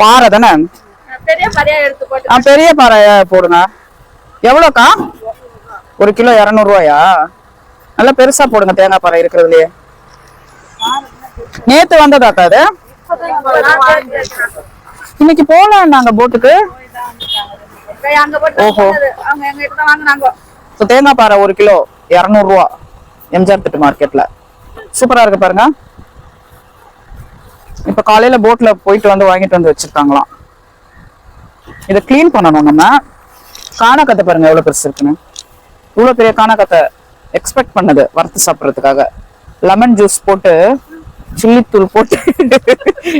பாறை தானே? பெரிய பறையா போடுங்க. எவ்வளோக்கா? ஒரு கிலோ இரநூறுவாயா? நல்லா பெருசா போடுங்க தேங்காய் பாறை இருக்கிறதுலயே. நேத்து வந்ததாக்கா அது? இன்னைக்கு போல நாங்க போட்டுக்கு? ஓஹோ. தேங்காய் பாறை ஒரு கிலோ இரநூறுவா. எம்ஜிஆர் திட்டு மார்க்கெட்ல. சூப்பரா இருக்கு பாருங்க. இப்ப காலையில போட்ல போயிட்டு வந்து வாங்கிட்டு வந்து வச்சிருக்காங்களாம். இதை க்ளீன் பண்ணணும் நம்ம. காணக்கத்தை பாருங்க எவ்வளவு பெருசு இருக்குன்னு. இவ்வளவு பெரிய காணக்கத்தை எக்ஸ்பெக்ட் பண்ணது வறுத்து சாப்பிட்றதுக்காக. லெமன் ஜூஸ் போட்டு சில்லி தூள் போட்டு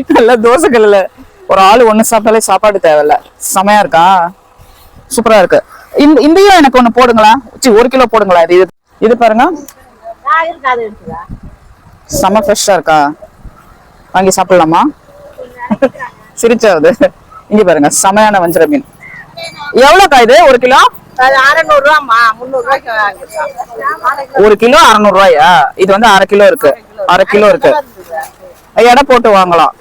நல்லா தோசைக்கல்ல ஒரு ஆளு ஒண்ணு சாப்பிட்டாலே சாப்பாடு தேவையில்ல. செமையா இருக்கா? சூப்பரா இருக்கு. இந்த இதையும் எனக்கு ஒண்ணு போடுங்களா சி ஒரு கிலோ போடுங்களா இது இது- பாருங்க. செம ஃப்ரெஷ்ஷா இருக்கா? வாங்கி சாப்பிடலாமா? சிரிச்சாவது. இங்க பாருங்க செமையான வஞ்சர மீன். எவ்வளவுக்கா இது? ஒரு கிலோ? ஒரு கிலோ அறுநூறு ரூபாயா இது வந்து அரை கிலோ இருக்கு. அரை கிலோ இருக்கு. எடை போட்டு வாங்கலாம்.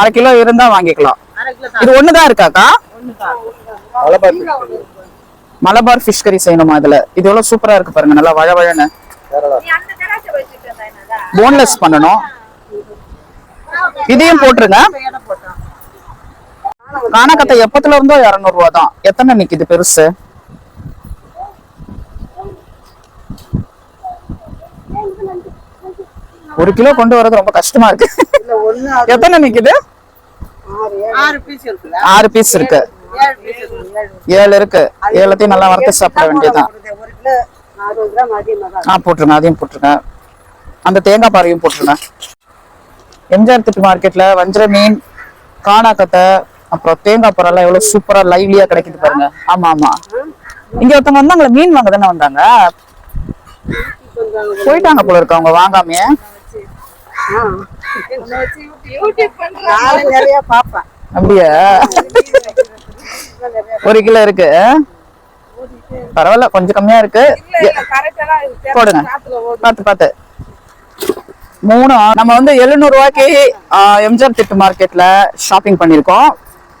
அரை கிலோ இருந்தா வாங்கிக்கலாம். இது ஒண்ணுதான் இருக்காக்கா? மலபார் ஃபிஷ் கறி செய்யணுமா இதுல? இது எவ்வளவு சூப்பரா இருக்கு பாருங்க நல்லா வழவழன்னு இருந்தா என்னடா? போன்லெஸ் பண்ணணும். இதையும் போட்டுருங்க. காணக்கத்தை எப்பத்துல இருந்தோ இருநூறு ரூபா தான் எத்தனை நிக்குது பெருசு? ஒரு கிலோ கொண்டு வர்றது ரொம்ப கஷ்டமா இருக்கு. எத்தனை நிக்குது? ஆறு பீஸ் இருக்கு. ஏழு இருக்கு ஏழு ஏழு இருக்கு. ஏழுத்தையும் நல்லா வறுத்து சாப்பிட வேண்டியதுதான். ஆ போட்டுருங்க அதையும் போட்டுருங்க. அந்த தேங்காய் பாறையும் போட்டுருங்க. எம்ஜிஆர் திட்டு மார்க்கெட்ல வஞ்சர மீன் காணாக்கத்தை அப்புறம் தேங்காய் பாறை எல்லாம் எவ்வளவு சூப்பரா லைவ்லியா கிடைக்குது பாருங்க. ஆமா ஆமா. இங்க ஒருத்தவங்க வந்தாங்களே மீன் வாங்க தானே வந்தாங்க? போயிட்டாங்க போல இருக்கு அவங்க வாங்காமையே. அப்படியா? ஒரு கிலோ இருக்கு. பரவாயில்ல கொஞ்சம் கம்மியா இருக்கு. போடுங்க. பார்த்து பார்த்து. மூணு நம்ம வந்து எழுநூறு ரூபாய்க்கு எம்ஜிஆர் திட்டு மார்க்கெட்ல ஷாப்பிங் பண்ணிருக்கோம்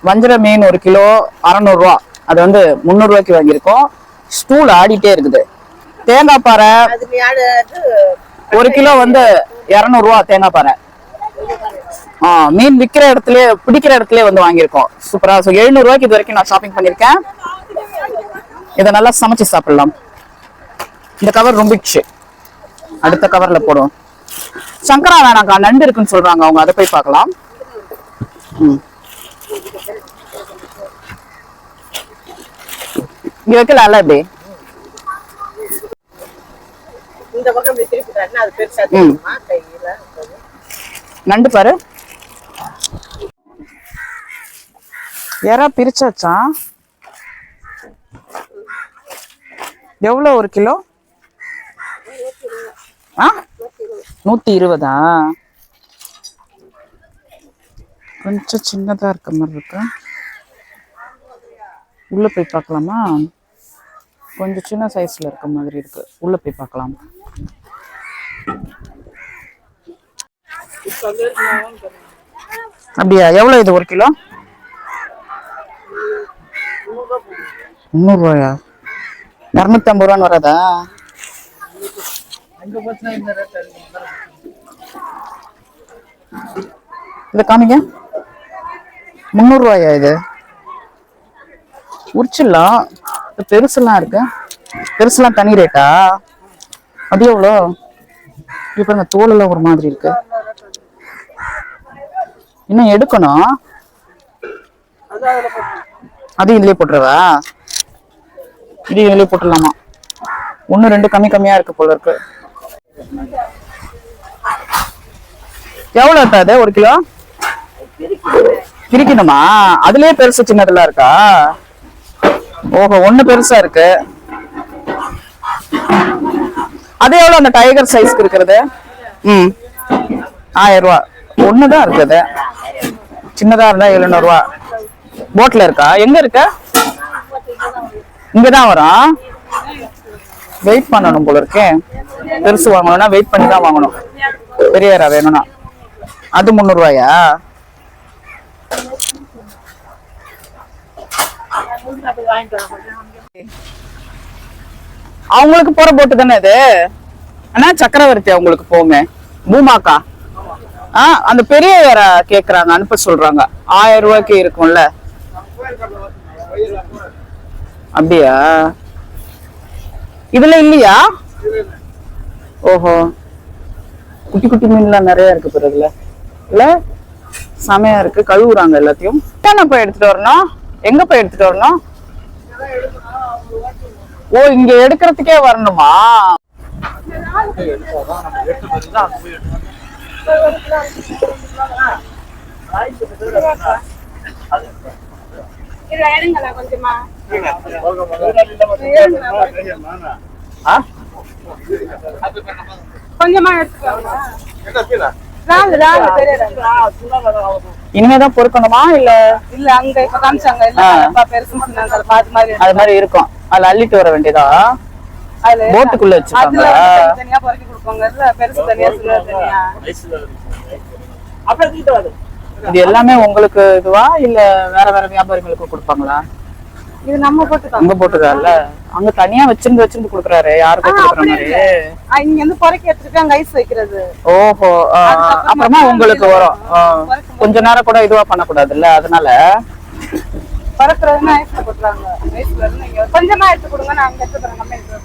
வஞ்சர மீன் ஒரு கிலோ அறநூறு ரூபா அது வந்து முந்நூறு ரூபாய்க்கு வாங்கியிருக்கோம். ஸ்டூல் ஆடிட்டே இருக்குது. தேங்காய் பாறை ஒரு கிலோ வந்து இருநூறு ரூபா தேங்காய் பாறை. ஆ மீன் விக்கிற இடத்துல பிடிக்கிற இடத்துல வந்து வாங்கியிருக்கோம். சூப்பரா. ஸோ எழுநூறு ரூபாய்க்கு இது வரைக்கும் நான் ஷாப்பிங் பண்ணியிருக்கேன். இதை நல்லா சமைச்சு சாப்பிடலாம். இந்த கவர் ரொம்பிடுச்சு அடுத்த கவர்ல போடுவோம். சங்கரா வேணாக்கா நண்டு இருக்குன்னு சொல்றாங்க அவங்க. அதை போய் பார்க்கலாம். இங்க வைக்கலாம்ல இப்படி நண்டு பாரு. எறா பிரிச்சாச்சா? எவ்வளோ ஒரு கிலோ ஆ நூத்தி இருபதா? கொஞ்சம் சின்னதா இருக்க மாதிரி இருக்கு? உள்ள போய் பார்க்கலாமா? கொஞ்சம் சின்ன சைஸ்ல இருக்க மாதிரி இருக்கு. உள்ள போய் பார்க்கலாம். அப்படியா? எவ்வளோ இது? ஒரு கிலோ? முந்நூறுரூவாயா இரநூத்தம்பது ரூபான்னு வராதா? இது காமிங்க. முந்நூறுரூவாயா இது? உரிச்சிடலாம் பெருசுலாம் இருக்கு. பெருசுலாம் தனி ரேட்டா? அது எவ்வளோ? இப்போ பாருங்க தோலெல்லாம் ஒரு மாதிரி இருக்கு. இன்னும் எடுக்கணும். அதையும் இதுலயே போட்டுருவா? இது இதுலயே போட்டுடலாமா? ஒன்று ரெண்டு கம்மி கம்மியா இருக்கு போல இருக்கு. எவ்வளவு இருக்கா அது? ஒரு கிலோ? பிரிக்கணுமா? அதுலயே பெருசு சின்னதெல்லாம் இருக்கா? ஓஹோ ஒண்ணு பெருசா இருக்கு. அது எவ்வளவு அந்த டைகர் சைஸ்க்கு இருக்கிறது? ம். ஆயிரம் ரூபா. ஒண்ணுதான் இருக்குது. சின்னதா இருந்தா எழுநூறு ரூபா. போட்ல இருக்கா? எங்க இருக்க? இங்கதான் வரும். வெயிட் பண்ணணும் போல இருக்கே. பெருசு வாங்கணும்னா வெயிட் பண்ணி தான் வாங்கணும். பெரிய இறா வேணும்னா. அது முந்நூறுவாயா? அவங்களுக்கு போற போட்டு தானே இது? அண்ணா சக்கரவர்த்தி அவங்களுக்கு போமே பூமாக்கா. ஆ அந்த பெரிய வேற கேக்குறாங்க அனுப்ப சொல்றாங்க. ஆயிரம் ரூபாய்க்கு இருக்கும்ல. அப்படியா? இதுல இல்லையா? ஓஹோ. குட்டி குட்டி மீன்லாம் நிறைய இருக்கு பிறகுல இல்ல? செமையா இருக்கு. கழுவுறாங்க எல்லாத்தையும். தானே போய் எடுத்துட்டு வரணும்? எங்க போய் எடுத்துட்டு வரணும்? ஓ இங்க எடுக்கிறதுக்கே வரணுமா? எடுங்களா கொஞ்சமா? கொஞ்சமா எடுத்துக்கோங்க. இனிமேதான் பொறுக்கணுமா இல்ல? இல்ல அங்க இப்ப காமிச்சாங்க. அது மாதிரி இருக்கும். அதுல அள்ளிட்டு வர வேண்டியதா? அதுல போட்டுக்குள்ள வந்து தனியா பொறுக்கி கொடுப்பாங்க. இல்ல பெருசு தனியா சின்னது தனியா? இது எல்லாமே உங்களுக்கு இதுவா இல்ல வேற வேற வியாபாரிகளுக்கு கொடுப்பாங்களா? இது நம்ம போட்டுக்கலாம். அங்க போட்டுதான்ல அங்க தனியா வச்சிருந்து வச்சிருந்து குடுக்குறாரு யாருக்கும் கொடுக்குற மாதிரி? இங்க இருந்து பொறுக்கி எடுத்துட்டு அங்க ஐஸ் வைக்கிறது. ஓஹோ அப்புறமா உங்களுக்கு வரும். கொஞ்ச நேரம் கூட இதுவா பண்ணக்கூடாதுல்ல அதனால பறக்குறதுன்னா ஐஸ்ல போட்டுறாங்க. ஐஸ்ல இருந்து கொஞ்சமா எடுத்து கொடுங்க நான் அங்க எடுத்து தரேன் நம்ம எடுத்து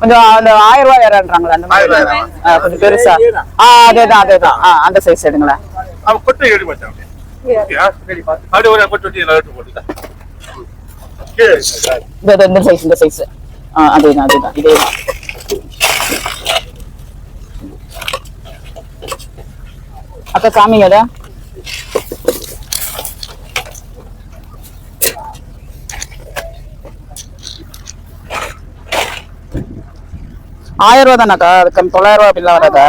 கொஞ்சமா அந்த ஆயிரம் ரூபாய் வேறன்றாங்களா அந்த மாதிரி. கொஞ்சம் பெருசா. ஆ அதேதான் அதேதான் ஆ, அந்த சைஸ் எடுங்களேன். அவன் கொட்டை ஏறி மாட்டான் அப்படி? ஒரு கொட்டு நல்லா இருக்கு. இந்த சைஸ் இந்த சைஸ் ஆ அதேதான் அதேதான் இதேதான் அக்கா காமிங்க ஆயிரம் ரூபா தானக்கா? அது கம் தொள்ளாயிரம் ரூபா அப்படிலாம் வராதா?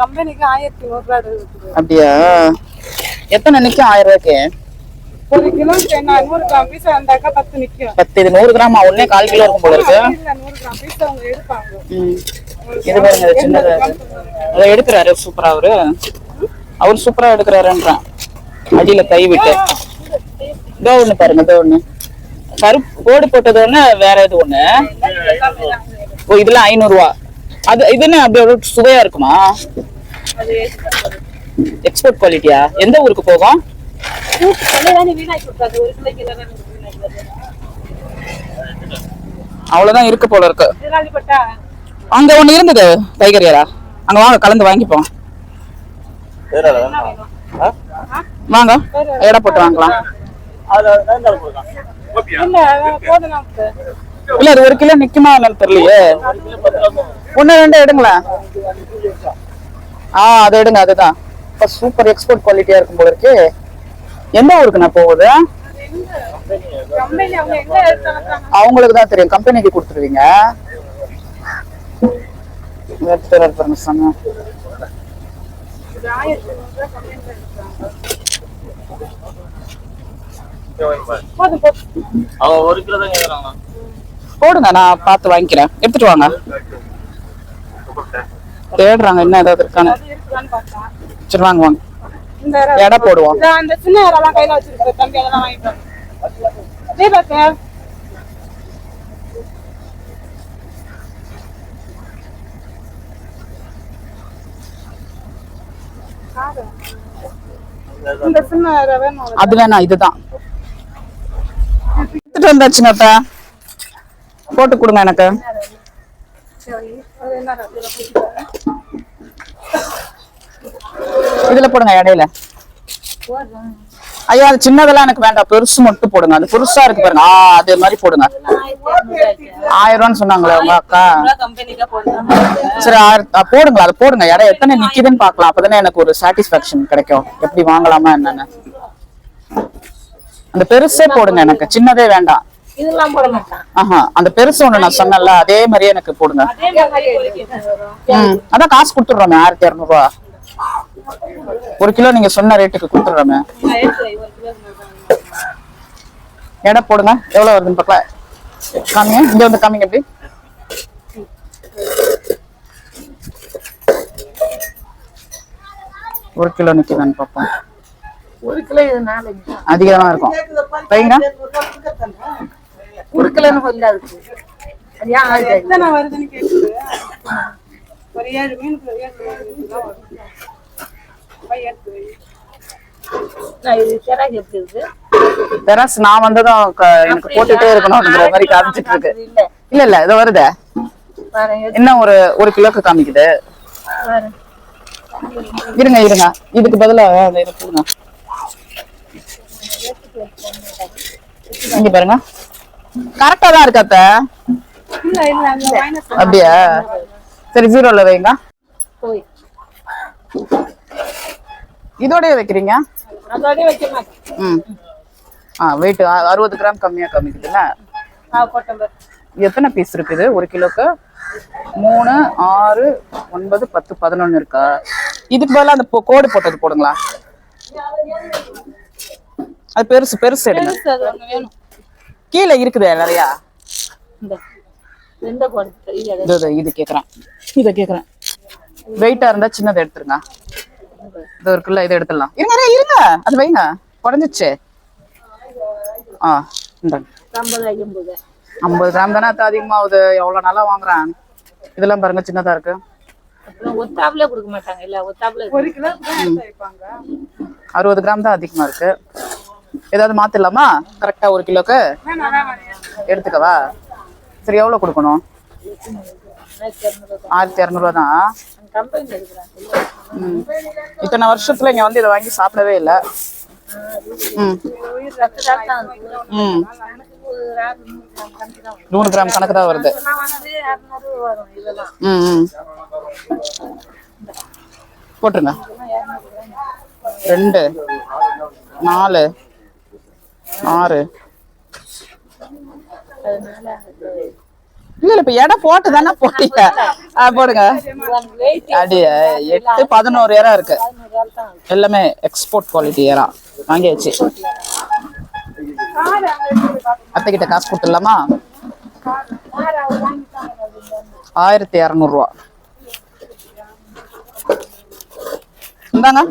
கம்பெனிக்கு ஆயிரத்தி நூறு ரூபாய் இருக்குது அப்படியா? எத்தனை நிக்கும் ஆயிரம் ரூபாய்க்கு? ஒரு கிலோ நூறு கிராம் பீஸ் வந்தாக்கா பத்து நிக்கும். பத்து இது நூறு கிராம்? ஒன்னே கால் கிலோ இருக்கும் போல இருக்கு. நூறு கிராம் பீஸ் அவங்க எடுப்பாங்க. ம். இது பாருங்க சின்னதா. அதை எடுக்கிறாரு சூப்பரா அவரு. அவர் சூப்பரா எடுக்கிறாருன்றான். அடியில கை விட்டு. இதோ ஒண்ணு பாருங்க இதோ ஒண்ணு. கருப்பு கோடு போட்டது ஒண்ணு வேற இது ஒண்ணு. ஓ இதெல்லாம் ஐநூறு ரூபா அது இது என்ன அப்படி ஒரு சுவையா இருக்குமா? எக்ஸ்போர்ட் குவாலிட்டியா எந்த ஊருக்கு போகும்? அவ்வளவுதான் இருக்கு போல இருக்கு. அங்க ஒண்ணு இருந்தது டைகரியரா? அங்க வாங்க கலந்து வாங்கிப்போம்? வாங்க. எடை போட்டு வாங்கலாம். இல்ல அது ஒரு கிலோ நிக்குமா என்னன்னு தெரியலையே. ஒண்ணு ரெண்டு எடுங்களேன். ஆ அது எடுங்க அதுதான். இப்ப சூப்பர் எக்ஸ்போர்ட் குவாலிட்டியா இருக்கும் போல இருக்கு. எந்த ஊருக்கு நான் போகுது? அவங்களுக்கு தான் தெரியும். கம்பெனிக்கு கொடுத்துருவீங்க. பாருங்க சாமி. போடுங்க நான் பார்த்து வாங்கிக்கிறேன். எடுத்துட்டு வாங்க. தேடுறாங்க என்ன ஏதாவது இருக்கான்னு. சரி வாங்க எடை போடுவோம். அந்த சின்ன இறலாம் கையில வச்சிருக்கு தம்பி அதெல்லாம் வாங்கிட்டு வாங்க. தீபக். அது வேணாம் இதுதான். எடுத்துட்டு வந்தாச்சுங்க போட்டு கொடுங்க எனக்கு? இதுல போடுங்க இடையில. ஐயா அது சின்னதெல்லாம் எனக்கு வேண்டாம். பெருசு மட்டும் போடுங்க. அது பெருசா இருக்கு பாருங்க. ஆ அதே மாதிரி போடுங்க. ஆயிரம் ரூபான்னு சொன்னாங்களே உங்க அக்கா. சரி ஆயிரம் போடுங்க அதை போடுங்க. இடம் எத்தனை நிக்குதுன்னு பாக்கலாம் அப்பதானே எனக்கு ஒரு சாட்டிஸ்பாக்சன் கிடைக்கும். எப்படி வாங்கலாமா என்னன்னு. அந்த பெருசே போடுங்க எனக்கு. சின்னதே வேண்டாம். இதெல்லாம் போட மாட்டான் ஆஹா அந்த பெருசு ஒண்ணு நான் சொன்னேன்ல அதே மாதிரியே எனக்கு போடுங்க. அதான் காசு கொடுத்துடுறோமே ஆயிரத்தி இரநூறுவா ஒரு கிலோ நீங்க சொன்ன ரேட்டுக்கு கொடுத்துடுறோமே. எடை போடுங்க எவ்வளவு வருதுன்னு பார்க்கலாம் காமிங்க இங்க வந்து காமிங்க எப்படி? ஒரு கிலோ நிக்குதான்னு பார்ப்போம். ஒரு கிலோ அதிகமா இருக்கும். வைங்க ஒரு கிலோன்னு இல்ல அதுக்கு அது ஏன் ஆகுது எத்தனை வருதுன்னு கேக்குது ஒரு ஏழு மீன் ஏழு மீன் தான் வரும் போய் எடுத்து வை. நான் பெராஸ் வந்ததும் க- எனக்கு போட்டுட்டே இருக்கணும்ங்கிற மாதிரி காமிச்சிட்டு இருக்கு. இல்ல இல்ல இது வருதே. இன்னும் ஒரு ஒரு கிலோக்கு காமிக்குது. இருங்க இருங்க. இதுக்கு பதிலா அந்த இதை போடுங்க இங்க பாருங்க. கரெக்டா தான் இருக்கு அத்தை. இல்ல இல்ல அந்த மைனஸ் அப்படியா? சரி ஜீரோல வைங்க. இதோடய வைக்கிறீங்க? ம். ஆ வெயிட் அறுபது கிராம் கம்மியா ஆ போட்டேன் எத்தனை பீஸ் இருக்குது? ஒரு கிலோக்கு மூணு ஆறு ஒன்பது பத்து பதினொன்னு இருக்கா? இதுக்கு பதிலா அந்த கோடு போட்டது போடுங்களா? அது பெருசு பெருசு எடுங்க. கீழே இருக்குது நிறையா. இந்த இது இது இது, கேக்குறேன். வெயிட்டா இருந்தா சின்னதை எடுத்துருங்க. இது இருக்குல்ல இதை எடுத்துடலாம். இருங்க இருங்க, அது வைங்க. குறைஞ்சிச்சு ஆ இந்த. ஐம்பது கிராம் தானே அது அதிகமாகுது எவ்வளவு நாளா வாங்குறேன்? இதெல்லாம் பாருங்க சின்னதா இருக்கு. அப்புறம் ஒத்தாப்புல கொடுக்க மாட்டாங்க. இல்ல ஒரு அறுபது கிராம் தான் அதிகமா இருக்கு. ஏதாவது மாத்திடலாமா கரெக்டா ஒரு கிலோக்கு? எடுத்துக்கவா? சரி எவ்வளவு கொடுக்கணும்? ஆயிரத்தி இரநூறுவா தான். ம். இத்தனை வருஷத்துல இங்க வந்து இதை வாங்கி சாப்பிடவே இல்லை. ம். நூறு கிராம் கணக்கு தான் வருது. ம் ம். போட்டுருங்க. ரெண்டு. நாலு. ஆறு. இல்ல இப்ப எடை போட்டு தானே போட்டீங்க. போடுங்க. அடி எட்டு பதினோரு ஏரா இருக்கு. எல்லாமே எக்ஸ்போர்ட் குவாலிட்டி ஏரா வாங்கியாச்சு. அத்தை கிட்ட காசு கொடுத்துடலாமா? ஆயிரத்தி இரநூறுவா இந்தாங்க.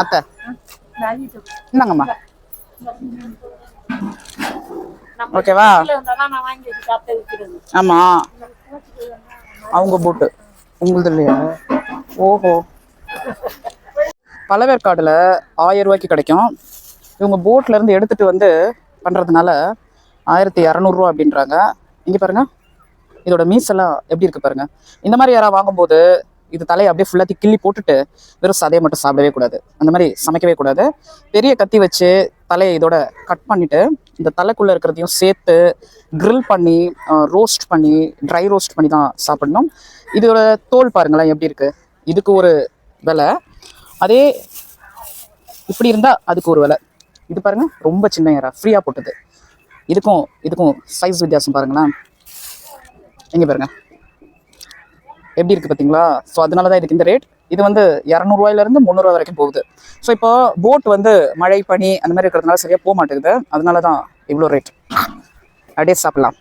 அத்தை. இந்தாங்கம்மா. ஓகேவா ஆமா. அவங்க போட்டு உங்களுது இல்லையா? ஓஹோ. பழவேற்காடுல ஆயிரம் ரூபாய்க்கு கிடைக்கும். இவங்க போட்ல இருந்து எடுத்துட்டு வந்து பண்றதுனால ஆயிரத்தி இரநூறுவா அப்படின்றாங்க. இங்க பாருங்க. இதோட மீஸ் எல்லாம் எப்படி இருக்கு பாருங்க. இந்த மாதிரி யாராவது வாங்கும்போது இது தலையை அப்படியே ஃபுல்லாத்தி கிள்ளி போட்டுட்டு வெறும் சதையை மட்டும் சாப்பிடவே கூடாது. அந்த மாதிரி சமைக்கவே கூடாது. பெரிய கத்தி வச்சு தலையை இதோட கட் பண்ணிவிட்டு இந்த தலைக்குள்ளே இருக்கிறதையும் சேர்த்து க்ரில் பண்ணி ரோஸ்ட் பண்ணி ட்ரை ரோஸ்ட் பண்ணி தான் சாப்பிடணும். இதோட தோல் பாருங்களேன் எப்படி இருக்குது இதுக்கு ஒரு விலை. அதே இப்படி இருந்தால் அதுக்கு ஒரு விலை. இது பாருங்கள் ரொம்ப சின்ன ஏரா ஃப்ரீயாக போட்டது. இதுக்கும் இதுக்கும் சைஸ் வித்தியாசம் பாருங்களேன். எங்கே பாருங்க. எப்படி இருக்குது பார்த்தீங்களா ஸோ அதனால தான் இதுக்கு இந்த ரேட் இது வந்து இரநூறுவாயில இருந்து முந்நூறுவா வரைக்கும் போகுது. ஸோ இப்போ போட் வந்து மழை பனி அந்த மாதிரி இருக்கிறதுனால சரியாக போக மாட்டேங்குது. அதனால தான் இவ்வளோ ரேட் அப்படியே சாப்பிட்லாம்.